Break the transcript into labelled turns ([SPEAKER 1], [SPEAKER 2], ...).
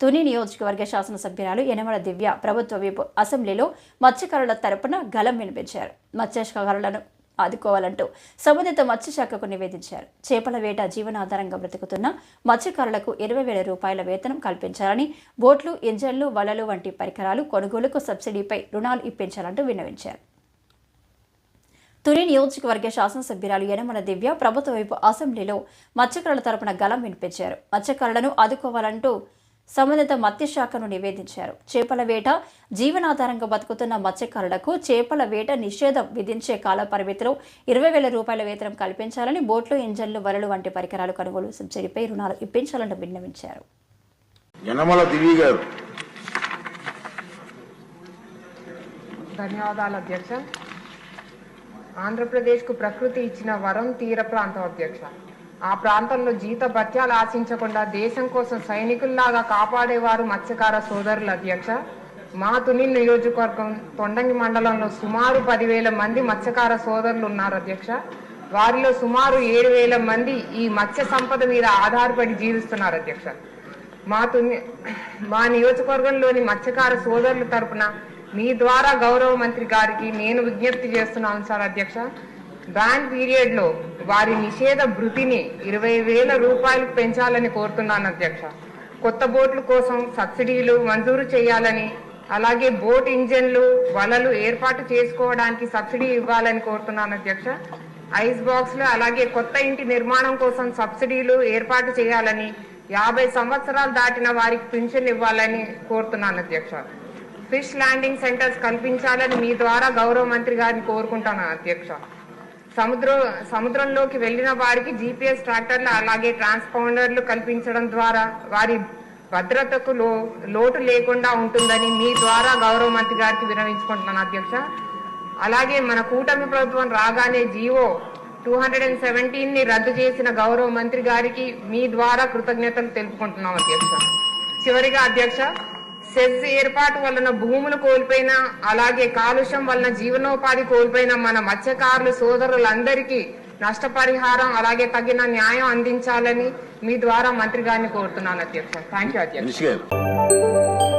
[SPEAKER 1] తుని నియోజకవర్గ శాసనసభ్యురాలు యనమల దివ్య ప్రభుత్వ వైపు అసెంబ్లీలో మత్స్యకారుల తరపున గలం వినిపించారు. మత్స్యకారులను ఆదుకోవాలంటూ సంబంధిత మత్స్యశాఖకు నివేదించారు. చేపల వేట జీవనాధారంగా బ్రతుకుతున్న మత్స్యకారులకు ఇరవై వేల రూపాయల వేతనం కల్పించాలని బోట్లు ఇంజన్లు వలలు వంటి పరికరాలు కొనుగోలుకు సబ్సిడీపై రుణాలు ఇప్పించాలంటూ విన్నవించారు. తుని నియోజకవర్గ శాసనసభ్యురాలు యనమల దివ్య ప్రభుత్వ వైపు అసెంబ్లీలో మత్స్యకారుల తరపున గలం వినిపించారు. మత్స్యకారులను ఆదుకోవాలంటూ సంబంధిత మత్స్యశాఖను నివేదించారు. చేపల వేట జీవనాధారంగా బతుకుతున్న మత్స్యకారులకు చేపల వేట నిషేధం విధించే కాల పరిమితిలో ఇరవై వేల రూపాయల వేతనం కల్పించాలని బోట్లు ఇంజన్లు వలలు వంటి పరికరాలు కొనుగోలు సబ్సిడీపై రుణాలు ఇప్పించాలని విన్నవించారు.
[SPEAKER 2] యనమల దివి గారు.
[SPEAKER 3] ధన్యవాదాలు అధ్యక్ష. ఆంధ్రప్రదేశ్కు ప్రకృతి ఇచ్చిన వరం తీర ప్రాంతం అధ్యక్ష. ఆ ప్రాంతంలో జీత భత్యాలు ఆశించకుండా దేశం కోసం సైనికుల్లాగా కాపాడేవారు మత్స్యకార సోదరులు అధ్యక్ష. మా తుని నియోజకవర్గం తొండంగి మండలంలో సుమారు పదివేల మంది మత్స్యకార సోదరులు ఉన్నారు అధ్యక్ష. వారిలో సుమారు ఏడు వేల మంది ఈ మత్స్య సంపద మీద ఆధారపడి జీవిస్తున్నారు అధ్యక్ష. మా తుని మా నియోజకవర్గంలోని మత్స్యకార సోదరుల తరపున మీ ద్వారా గౌరవ మంత్రి గారికి నేను విజ్ఞప్తి చేస్తున్నాను సార్ అధ్యక్ష. బ్యాన్ పీరియడ్లో వారి నిషేధ భృతిని ఇరవై వేల రూపాయలు పెంచాలని కోరుతున్నాను అధ్యక్ష. కొత్త బోట్ల కోసం సబ్సిడీలు మంజూరు చేయాలని అలాగే బోట్ ఇంజన్లు వలలు ఏర్పాటు చేసుకోవడానికి సబ్సిడీ ఇవ్వాలని కోరుతున్నాను అధ్యక్ష. ఐస్ బాక్స్లు అలాగే కొత్త ఇంటి నిర్మాణం కోసం సబ్సిడీలు ఏర్పాటు చేయాలని యాభై సంవత్సరాలు దాటిన వారికి పింఛన్ ఇవ్వాలని కోరుతున్నాను అధ్యక్ష. ఫిష్ ల్యాండింగ్ సెంటర్స్ కల్పించాలని మీ ద్వారా గౌరవ మంత్రి గారిని కోరుకుంటాను అధ్యక్ష. సముద్ర సముద్రంలోకి వెళ్ళిన వారికి జీపీఎస్ ట్రాక్టర్లు అలాగే ట్రాన్స్పౌండర్లు కల్పించడం ద్వారా వారి భద్రతకు లో లోటు లేకుండా ఉంటుందని మీ ద్వారా గౌరవ మంత్రి గారికి విరమించుకుంటున్నాను అధ్యక్ష. అలాగే మన కూటమి ప్రభుత్వం రాగానే జీవో టూ హండ్రెడ్ అండ్ సెవెంటీన్ని రద్దు చేసిన గౌరవ మంత్రి గారికి మీ ద్వారా కృతజ్ఞతలు తెలుపుకుంటున్నాం అధ్యక్ష. చివరిగా అధ్యక్ష సెస్ ఏర్పాటు వలన భూములు కోల్పోయిన అలాగే కాలుష్యం వలన జీవనోపాధి కోల్పోయిన మన మత్స్యకారులు సోదరులందరికీ నష్టపరిహారం అలాగే తగిన న్యాయం అందించాలని మీ ద్వారా మంత్రి గారిని కోరుతున్నాను అధ్యక్ష. థ్యాంక్ యూ అధ్యక్ష.